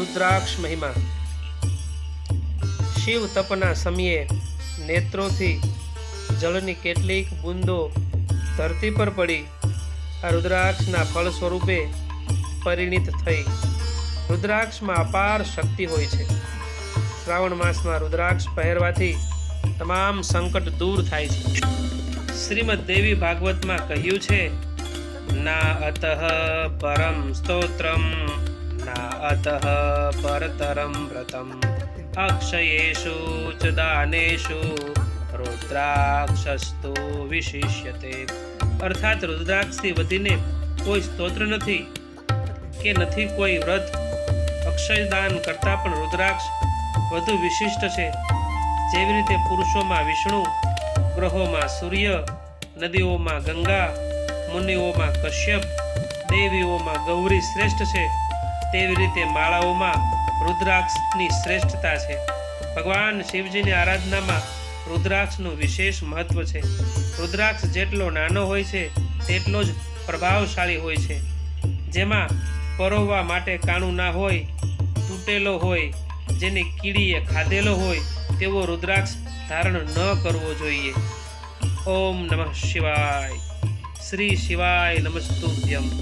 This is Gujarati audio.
રુદ્રાક્ષ મહિમા. શિવ તપના સમયે નેત્રોથી જળની કેટલીક બૂંદો ધરતી પર પડી, આ રુદ્રાક્ષના ફળ સ્વરૂપે પરિણિત થઈ. રુદ્રાક્ષમાં અપાર શક્તિ હોય છે. શ્રાવણ માસમાં રુદ્રાક્ષ પહેરવાથી તમામ સંકટ દૂર થાય છે. શ્રીમદ દેવી ભાગવતમાં કહ્યું છે, ના અતઃ પરમ સ્તોત્રમ. ના परतरं व्रतम्। अक्षयेषु च दानेषु રુદ્રાક્ષસ્તુ વિશિષ્યતે અર્થાત રુદ્રાક્ષથી વધીને કોઈ સ્તોત્ર નથી કે નથી કોઈ વ્રત અક્ષયદાન કરતાં પણ રુદ્રાક્ષ વધુ વિશિષ્ટ છે જેવી રીતે પુરુષોમાં વિષ્ણુ ગ્રહોમાં સૂર્ય નદીઓમાં ગંગા મુનિઓમાં કશ્યપ દેવીઓમાં ગૌરી શ્રેષ્ઠ છે તેવી રીતે માળાઓમાં રુદ્રાક્ષની શ્રેષ્ઠતા છે. ભગવાન શિવજીની આરાધનામાં રુદ્રાક્ષનું વિશેષ મહત્વ છે. રુદ્રાક્ષ જેટલો નાનો હોય છે, તેટલો જ પ્રભાવશાળી હોય છે. જેમાં પરોવવા માટે કાણું ના હોય, તૂટેલો હોય, જેને કીડીએ ખાધેલો હોય, તેવો રુદ્રાક્ષ ધારણ ન કરવો જોઈએ. ઓમ નમઃ શિવાય. શ્રી શિવાય નમસ્તુભ્યમ.